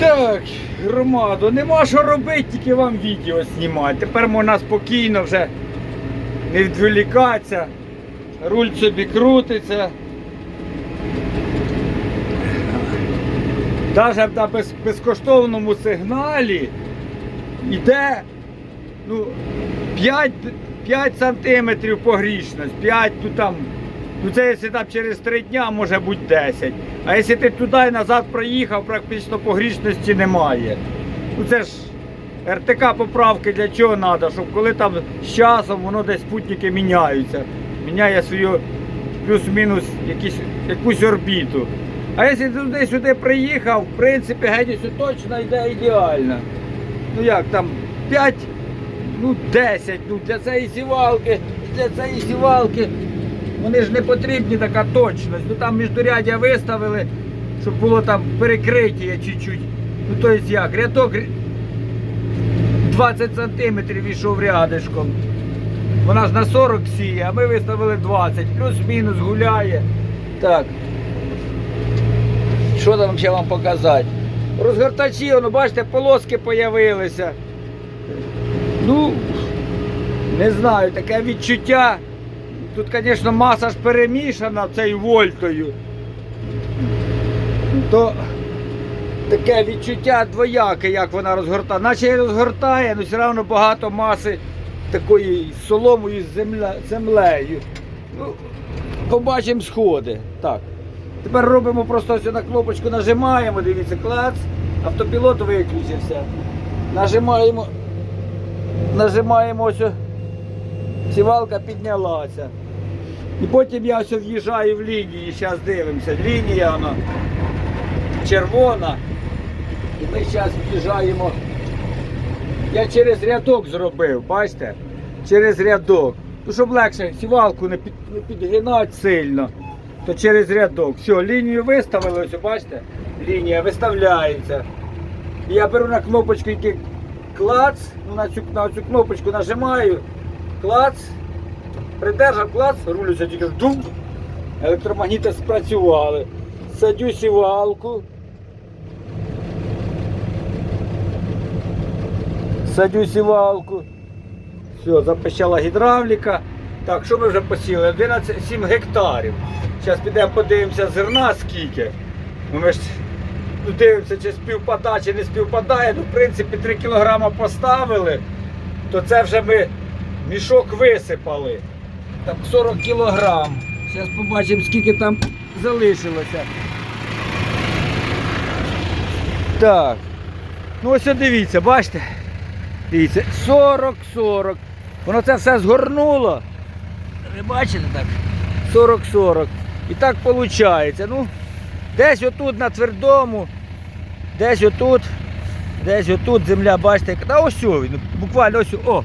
Так, громадо, нема що робити, тільки вам відео знімати. Тепер можна спокійно вже не відволікатися. Руль собі крутиться. Навіть на без, безкоштовному сигналі йде ну, 5, 5 сантиметрів погрішність, 5 ну там. Ну це якщо там через 3 дня може бути 10. А якщо ти туди і назад проїхав, практично погрішності немає. Ну це ж РТК поправки для чого треба, щоб коли там з часом воно десь спутники міняються. Міняє свою плюс-мінус якусь орбіту. А якщо ти туди сюди приїхав, в принципі, геть точно йде ідеально. Ну як там 5, ну 10, ну для цієї сівалки, для цієї сівалки. Вони ж не потрібні така точність. Ну там міждурядя виставили, щоб було там перекриття чуть-чуть. Ну то есть як, рядок 20 сантиметрів ішов рядишком. Вона ж на 40 сіє, а ми виставили 20, плюс-мінус гуляє. Так. Що там ще вам показати? Розгортачі, воно, бачите, полоски появилися. Ну, не знаю, таке відчуття. Тут, звісно, маса ж перемішана цією вольтою. То таке відчуття двояке, як вона розгортає. Наче і розгортає, але все одно багато маси такої соломою з землею. Ну, побачимо сходи. Так. Тепер робимо просто ось на кнопочку нажимаємо, дивіться, клац, автопілот виключився. Нажимаємо, нажимаємо ось. Сівалка піднялася. І потім я ось в'їжджаю в лінії, зараз дивимося. Лінія вона червона. І ми зараз в'їжджаємо. Я через рядок зробив, бачите? Через рядок. Ну, щоб легше сівалку не, під, не підгинати сильно, то через рядок. Все, лінію виставили, ось, бачите? Лінія виставляється. І я беру на кнопочку який клац, ну, на, цю, на цю кнопочку нажимаю, клац, придержав клац, рулюся тільки дум, електромагніти спрацювали. Садю сівалку. Садю сівалку. Все, запищала гідравліка. Так, що ми вже посіли? 11, 7 гектарів. Зараз підемо подивимося зерна скільки. Ну, ми ж дивимося, чи співпадає, чи не співпадає. Ну, в принципі, 3 кілограма поставили, то це вже ми мішок висипали. Так, 40 кілограм. Зараз побачимо, скільки там залишилося. Так. Ну ось дивіться, бачите? Дивіться, 40-40. Воно це все згорнуло. Ви бачите так? 40-40. І так виходить. Ну, десь отут на твердому, десь отут, десь отут земля, бачите, та ось він, буквально ось, о,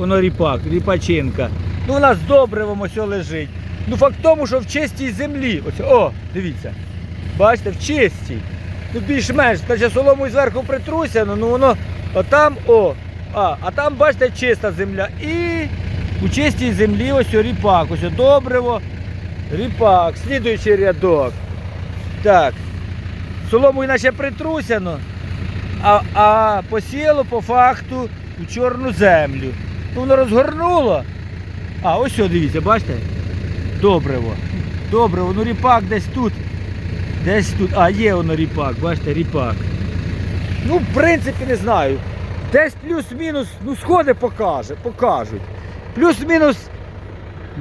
воно ріпак, ріпачинка. Ну, у нас добривом ось лежить. Ну, факт в тому, що в чистій землі, ось, о, дивіться, бачите, в чистій. Ну, більш-менш, наче соломою зверху притрусяно, ну воно отам, о, а, а там, бачите, чиста земля. І у чистій землі ось ріпак, ось о, добриво, ріпак, слідуючий рядок. Так. Соломою наче притрусяно, а, а посіло по факту у чорну землю. Воно розгорнуло. А, ось що, дивіться, бачите? Добриво. Добриво, ну ріпак десь тут. Десь тут. А, є воно ріпак, бачите, ріпак. Ну, в принципі, не знаю. Десь плюс-мінус, ну, сходи покаже, покажуть. Плюс-мінус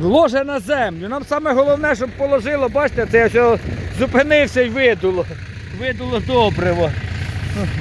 ложе на землю. Нам саме головне, щоб положило, бачите, це я зупинився і видуло. Видуло добриво.